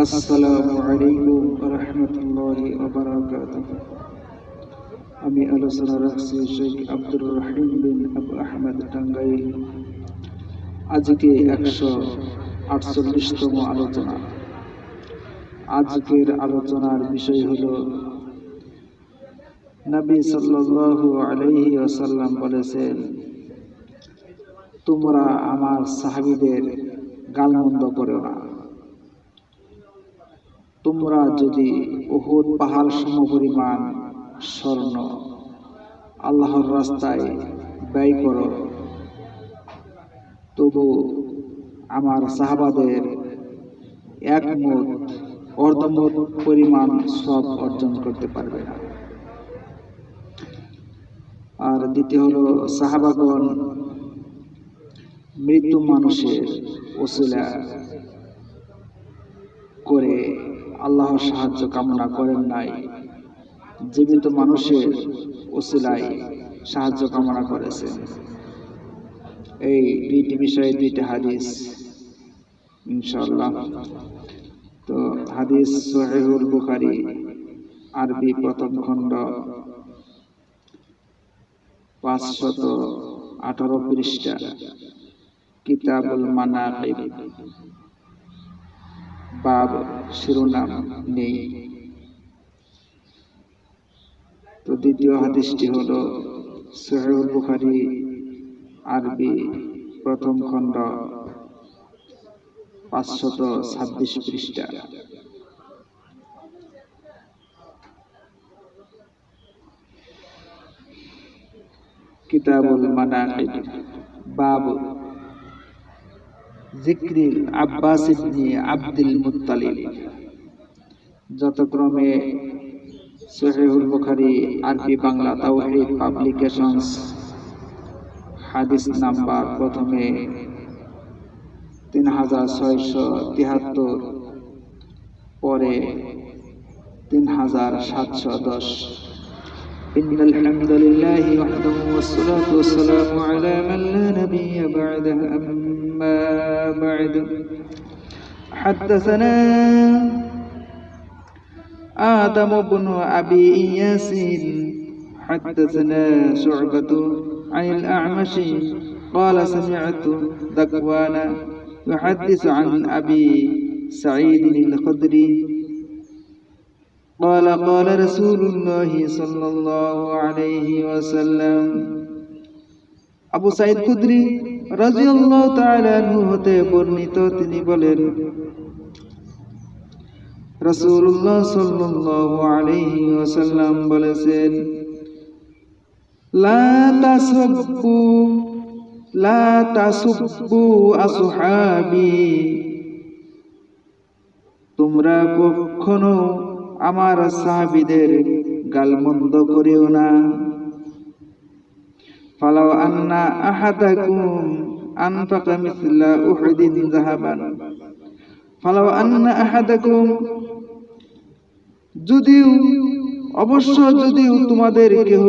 আসসালামু আলাইকুম রহমতুল্লাহি আমি আলোচনা রাখছি শেখ আব্দুর রহিম বিন আবু আহমেদ টাঙ্গাইল আজকে একশো আটচল্লিশতম আলোচনা। আজকের আলোচনার বিষয় হল, নবী সাল্লাল্লাহু আলাইহি ওয়াসাল্লাম বলেছেন, তোমরা আমার সাহাবীদের গালমন্দ করো না। তোমরা যদি উহুদ পাহাড় সমপরিমাণ স্বর্ণ আল্লাহর রাস্তায় ব্যয় করো, তবু আমার সাহাবাদের একমত, অর্ধমত পরিমাণ সব অর্জন করতে পারবে না। আর দ্বিতীয় হলো, সাহাবাগণ মৃত্যু মানুষের ওসিলা করে আল্লাহর সাহায্য কামনা করেন নাই। জীবিত মানুষের ওসিলায় সাহায্য কামনা করেছেন। এই দুইটি বিষয়ে দুইটি হাদিস ইনশাল্লাহ তো হাদিস সোহেবুল বুখারি, আরবি প্রথম খণ্ড, পাঁচশত আঠারো পৃষ্ঠা, কিতাবুল মানাকিব। বাব শিরোনাম নেই। তো দ্বিতীয় হাদিসটি হল সোহেবুল বুখারি আরবি প্রথম খণ্ড, পাঁচশত ছাব্বিশ পৃষ্ঠা। কিতাবুল মানাকিব, বাব জিক্রিল আব্বাস ইবনে আব্দুল মুত্তালিব যতক্রমে সহিহুল বুখারী আরবি বাংলা তাওহীদ পাবলিকেশনস হাদিস নাম্বার প্রথমে তিন হাজার ছয়শো তিহাত্তর পরে তিন হাজার সাতশো দশ إن الحمد لله وحده والصلاة والسلام على من لا نبي بعده أما أما بعد حدثنا آدم بن أبي إياس حدثنا شعبة عن الأعمش قال سمعت ذكوان يحدث عن أبي سعيد الخدري قال قال رسول الله صلى الله عليه وسلم أبو سعيد الخدري রাজিয়াল্লাহু তাআলা আনহু হতে বর্ণিত, তিনি বলেন, রাসূলুল্লাহ সাল্লাল্লাহু আলাইহি ওয়াসাল্লাম বলেছেন, লা তাসব্বু লা তাসব্বু আসহাবি, তোমরা কখনো আমার সাহাবিদের গালমন্দ করিও না। ফালাও আন্না আহাদাকুম আনফাকা মিসলা উহুদিন যাহাবান ফালাও আন্না আহাদাকুম যদিও অবশ্য যদিও তোমাদের কেহ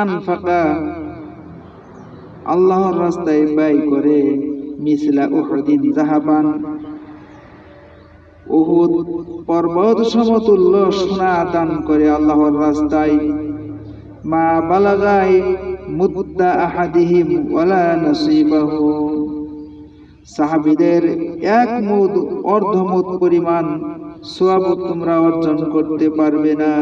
আনফাকা, আল্লাহর রাস্তায় ব্যয় করে মিসলা উহুদিন যাহাবান। উহুদ পর্বত সমতুল্য সোনা দান করে আল্লাহর রাস্তায় মা বালাগাই মুদ্দা আহাদিহিম ওয়ালা নসিবাহু। সাহাবীদের এক মুদ অর্ধমুদ পরিমাণ সোয়াব তোমরা অর্জন করতে পারবে না।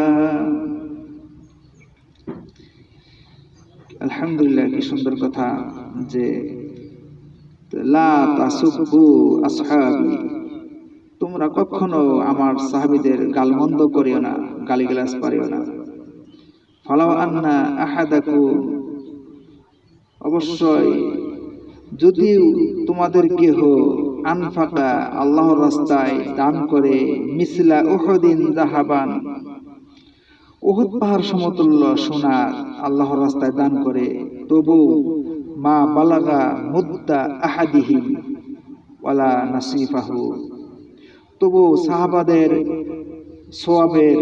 আলহামদুলিল্লাহ, কি সুন্দর কথা যে লা তাসুব্বু আসহাবি, তোমরা কখনো আমার সাহাবিদের গালমন্দ করিও না, গালিগালাজ পারিও না। ফালাও আন্না আহাদাকু অবশ্যই। যদিও তোমাদের কেহ আনফাকা আল্লাহর রাস্তায় দান করে, মিসলা উহুদিন জাহাবান। উহুদ পাহাড় সমতুল্য সোনা আল্লাহর রাস্তায় দান করে, তবু মা বালাগা মুদ্দা আহাদিহিম ওয়ালা নাসিফাহু। তবু সাহাবাদের সোয়াবের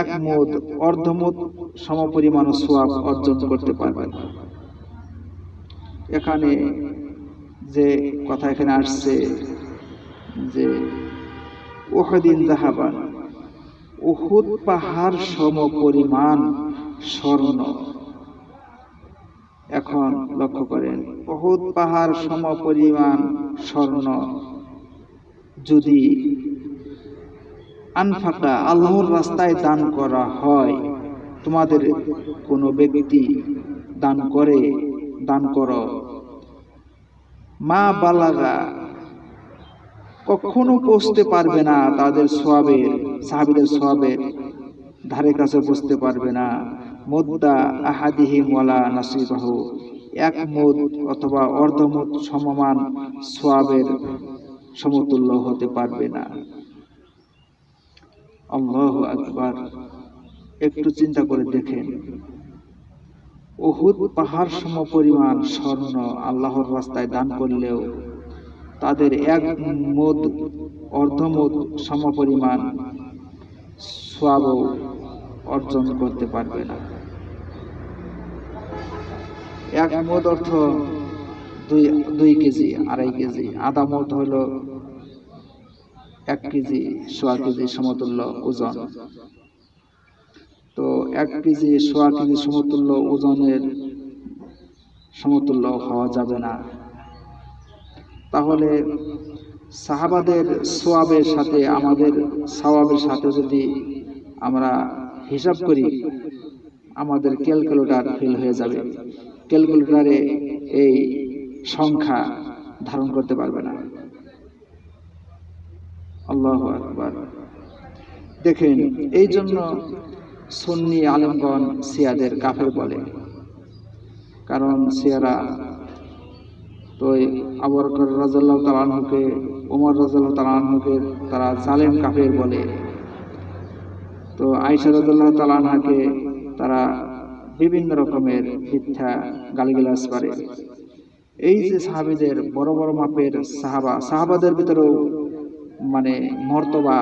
এক মত অর্ধমত সমপরিমাণ সোয়াব অর্জন করতে পারবে এখানে যে কথা এখানে আসছে যে উহুদিন জাহাবান উহুদ পাহাড় সম পরিমাণ স্বর্ণ। এখন লক্ষ্য করেন, উহুদ পাহাড় সম পরিমাণ স্বর্ণ। যদি আনফাকা আল্লাহর রাস্তায় দান করা হয়, তোমাদের কোনো ব্যক্তি দান করে দান করো। মা বালাগা কখনো পৌঁছতে পারবে না তাদের সোয়াবের, সাহাবিদের সোয়াবের ধারে কাছে বসতে পারবে না। মুদ্দা আহাদিহি ওয়ালা নাসিবাহু, এক মুদ অথবা অর্ধমুদ সমমান সোয়াবের সমতুল্য হতে পারবে না। আল্লাহ আকবার। একটু চিন্তা করে দেখেন। ওহুদ পাহাড় সম পরিমাণ স্বর্ণ আল্লাহর রাস্তায় দান করলেও তাদের এক মোদ অর্ধমোদ সম পরিমাণ সোয়াব অর্জন করতে পারবে না। এক মোদ অর্থ দুই দুই কেজি, আড়াই কেজি, আধা মোদ হলো এক কেজি, সোয়া কেজি সমতুল্য ওজন। এক কেজি সোয়া কেজি সমতুল্য ওজনের সমতুল্য হওয়া যাবে না। তাহলে সাহাবাদের সোয়াবের সাথে, আমাদের সওয়াবের সাথে যদি আমরা হিসাব করি, আমাদের ক্যালকুলেটার ফেল হয়ে যাবে। ক্যালকুলেটারে এই সংখ্যা ধারণ করতে পারবে না। আল্লাহ আকবার। দেখেন এই জন্য সুন্নি আলমগণ সিয়াদের কাফের বলে। কারণ সিয়ারা তো আবর রাজাল্লাহ তালানহুকে ওমর রাজাল্লাহ তালানহুকে তারা জালেম কাফের বলে। তো আইসা রাজাল্লাহ তালানহাকে তারা বিভিন্ন রকমের মিথ্যা গালিগালাজ করে। এই যে সাহাবিদের বড় বড় মাপের সাহাবা, সাহাবাদের ভিতরেও মানে মর্তবা,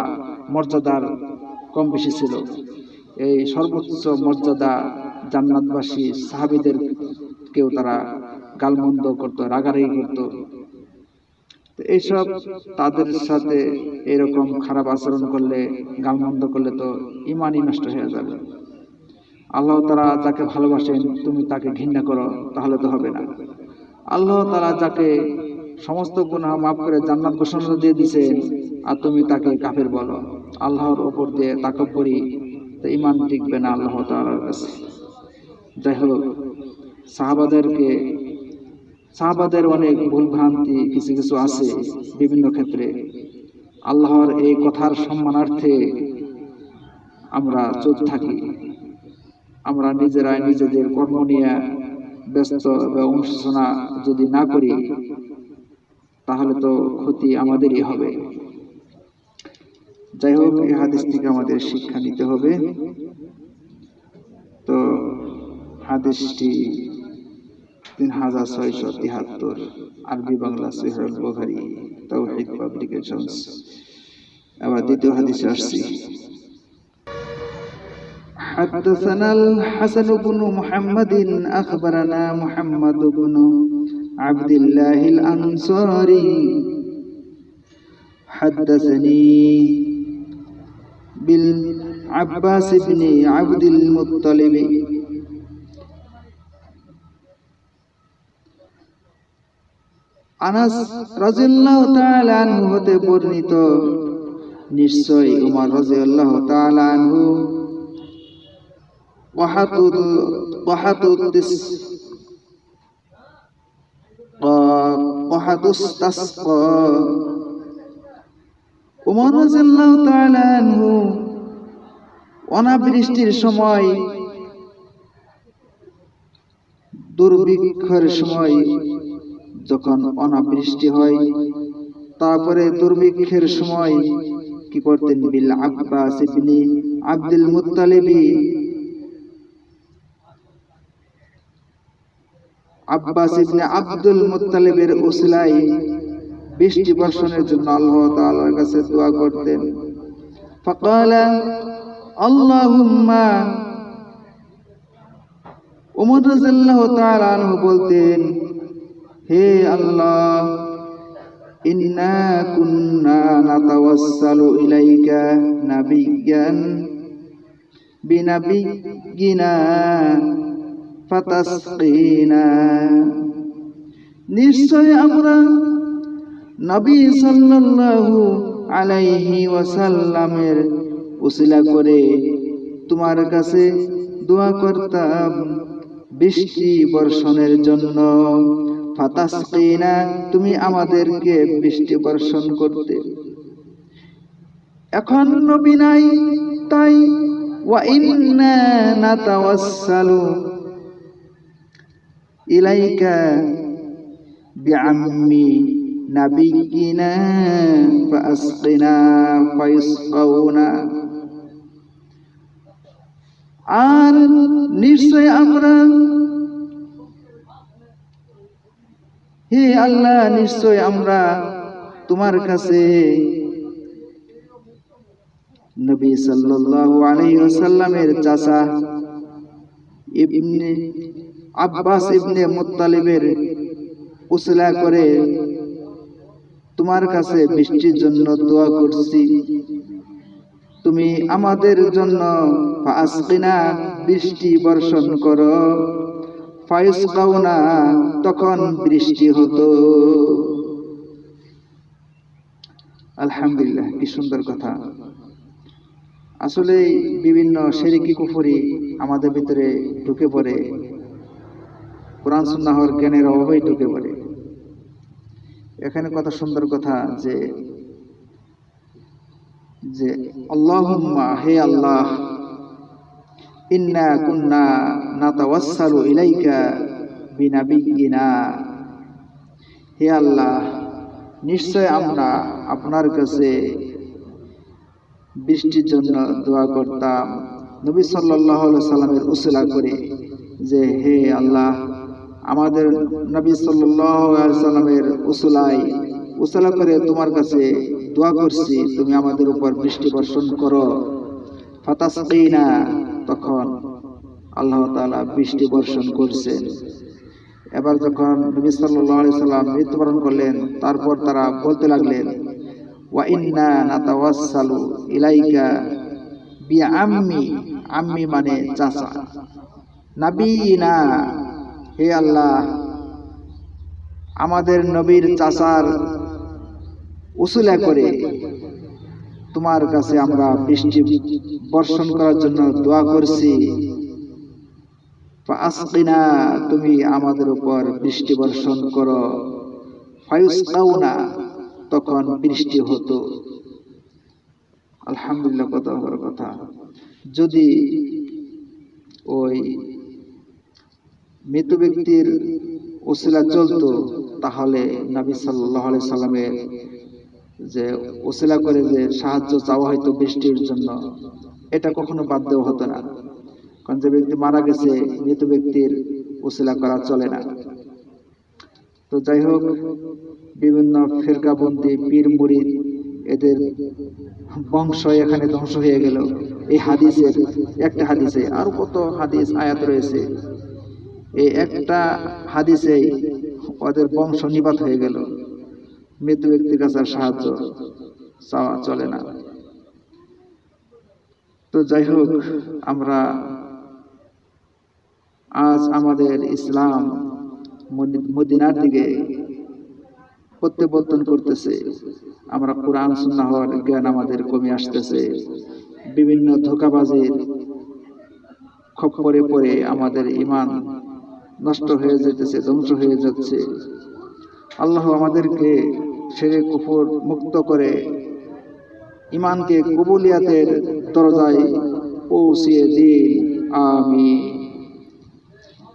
মর্যাদার কম বেশি ছিল। এই সর্বোচ্চ মর্যাদা জান্নাতবাসী সাহাবিদের কেউ তারা গালমন্দ করতো, রাগারাগি করতো। এইসব তাদের সাথে এরকম খারাপ আচরণ করলে, গালমন্দ করলে তো ইমানই নষ্ট হয়ে যাবে। আল্লাহ তারা যাকে ভালোবাসেন, তুমি তাকে ঘৃণা করো, তাহলে তো হবে না। আল্লাহ তারা যাকে সমস্ত গুনাহ মাফ করে জান্নাত ঘোষণা দিয়ে দিছে আর তুমি তাকে কাফের বলো। আল্লাহর ওপর দিয়ে তাকব্বরি তো ইমান টিকবে না আল্লাহ তাআলার কাছে। যাই হোক, সাহাবাদেরকে, সাহাবাদের অনেক ভুল ভ্রান্তি কিছু কিছু আছে বিভিন্ন ক্ষেত্রে। আল্লাহর এই কথার সম্মানার্থে আমরা চোখ থাকি। আমরা নিজেরাই নিজেদের কর্ম নিয়ে ব্যস্ত বা অনুশোচনা যদি না করি, তাহলে তো ক্ষতি আমাদেরই হবে। যাই হোক এই হাদিস থেকে আমাদের শিক্ষা নিতে হবে তো হাদিসটি তিন হাজার ছয়শো তিয়াত্তর আরবি বাংলা সহিহুল বুখারী তাওহীদ পাবলিকেশনস আবার দ্বিতীয় হাদিসে আসছি حدثنا الحسن بن محمد أخبرنا محمد بن عبد الله الأنصاري حدثني বিল আব্বাস ইবনে আব্দুল মুত্তালিব। আনাস রাজিয়াল্লাহু তাআলা আনহু হতে বর্ণিত নিশ্চয় উমর রাজিয়াল্লাহু তাআলা আনহু। ওয়াহাতুল ওয়াহাতুল তিস ওয়াহাতুস তাসকা আনহু অনাবৃষ্টির সময়, দুর্ভিক্ষের সময় যখন অনাবৃষ্টি হয়, তারপরে দুর্ভিক্ষের সময় কি করতেন বিল আব্বাস আব্দুল মুত্তালিবি? আব্বাস আব্দুল মুত্তালিবের উসিলায় বৃষ্টি বর্ষণের জন্য আল্লাহ তাআলার কাছে দোয়া করতেন। ফাকালা, আল্লাহুম্মা। উমর রাদিয়াল্লাহু তাআলা আনহু বলতেন, হে আল্লাহ, ইন্না কুন্না নাতাওয়াসসালু ইলাইকা নাবিয়্যান বিনাবিয়্যিনা ফাতাসকিনা। নিশ্চয় আমরা নবী সাল্লাল্লাহু আলাইহি ওয়াসাল্লামের উসিলা করে তোমার কাছে দোয়া করতাম বৃষ্টি বর্ষণের জন্য। ফাতাসকিনা, তুমি আমাদেরকে বৃষ্টি বর্ষণ করতে। এখন নবী নাই, তাই ওয়া ইন্না নাতাওয়াসসালু ইলাইকা বিআম্মি নাবিয়িনা ফাসকিনা ফায়ুসকাউনা আর নিশ্চয় আমরা হে আল্লাহ, নিশ্চয় আমরা তোমার কাছে নবী সাল্লাল্লাহু আলাইহি ওয়াসাল্লামের চাচা ইবনে আব্বাস ইবনে মুত্তালিবের উসলা করে তোমার কাছে বৃষ্টির জন্য দোয়া করছি। তুমি আমাদের জন্য ফাসকিনা বৃষ্টি বর্ষণ করো। ফায়ুস কাউনা তখন বৃষ্টি হতো। আলহামদুলিল্লাহ, কি সুন্দর কথা। আসলে বিভিন্ন শেরিকি কুফরি আমাদের ভিতরে ঢুকে পড়ে। কোরআন সুন্নাহর জ্ঞানের অভাবেই ঢুকে পড়ে। এখানে কত সুন্দর কথা যে যে আল্লাহুম্মা হে আল্লাহ, ইন্না কুন্না নাতাওয়াসসালু ইলাইকা বিনাবিয়িনা। হে আল্লাহ, নিশ্চয় আমরা আপনার কাছে বৃষ্টির জন্য দোয়া করতাম। নবী সাল্লাল্লাহু আলাইহি সাল্লামের উসিলা করে যে, হে আল্লাহ আমাদের নবী সাল্লামের উসুলাই উসলা করে তোমার কাছে দোয়া করছি, তুমি আমাদের উপর বৃষ্টি বর্ষণ করো। ফাতাসকিনা, তখন আল্লাহ তাআলা বৃষ্টি বর্ষণ করছেন। এবার যখন নবী আলাইহি সাল্লাম মৃত্যুবরণ করলেন, তারপর তারা বলতে লাগলেন, ওয়া ইন্না নাতাওয়াসসালু ইলাইকা বিআম্মি, আম্মি মানে চাচা। নাবিয়িনা হে আল্লাহ, আমাদের নবীর চাচার উসুলা করে তোমার কাছে আমরা বৃষ্টি বর্ষণ করার জন্য দোয়া করছি। আসকিনা তুমি আমাদের উপর বৃষ্টি বর্ষণ করো। ফায়ুসকাউনা, তখন বৃষ্টি হতো। আলহামদুলিল্লাহ কত কথা। যদি ওই মৃত ব্যক্তির ওসিলা চলতো, তাহলে নবী সাল্লাহ সাল্লামের যে ওসিলা করে যে সাহায্য চাওয়া হয়তো বৃষ্টির জন্য, এটা কখনো বাদ দেওয়া হতো না। কারণ যে ব্যক্তি মারা গেছে, মৃত ব্যক্তির ওসিলা করা চলে না। তো যাই হোক, বিভিন্ন ফিরকাবন্দি পীর মুরিদ এদের বংশ এখানে ধ্বংস হয়ে গেল। এই হাদিসের একটা হাদিসে আর কত হাদিস, আয়াত রয়েছে। এই একটা হাদিসেই ওদের বংশ নিপাত হয়ে গেল। মৃত ব্যক্তির কাছে সাহায্য চাওয়া চলে না। তো যাই হোক, আমরা আজ আমাদের ইসলাম মদিনার দিকে প্রত্যাবর্তন করতেছে। আমরা কোরআন হওয়ার জ্ঞান আমাদের কমে আসতেছে। বিভিন্ন ধোকাবাজির খপ্পরে পরে আমাদের ইমান নষ্ট হয়ে যেতেছে, ধ্বংস হয়ে যাচ্ছে। আল্লাহ আমাদেরকে ছেড়ে কুফর মুক্ত করে ইমানকে কবুলিয়াতের দরজায় পৌঁছিয়ে দিন। আমি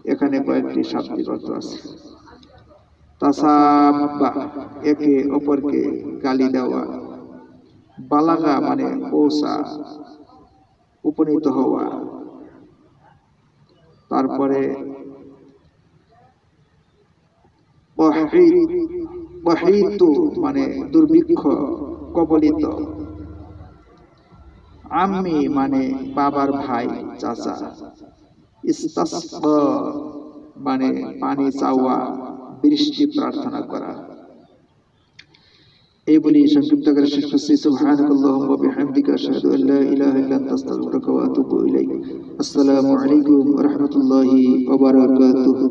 এখানে কয়েকটি শাব্দিক আছে। তাসাব্বা, একে অপরকে গালি দেওয়া, বালাগা মানে পৌঁছা, উপনীত হওয়া। তারপরে মানে দুর্ভিক্ষ, কবলিত। আম্মি মানে বাবার ভাই, চাচা। মানে পানি চাওয়া, বৃষ্টি প্রার্থনা করা। এই বলি সংক্ষিপ্ত করে শেষ করছি। সুবহানাকাল্লাহুম্মা বিহামদিকা আসসালামু আলাইকুম ওয়া রাহমাতুল্লাহি ওয়া বারাকাতুহু।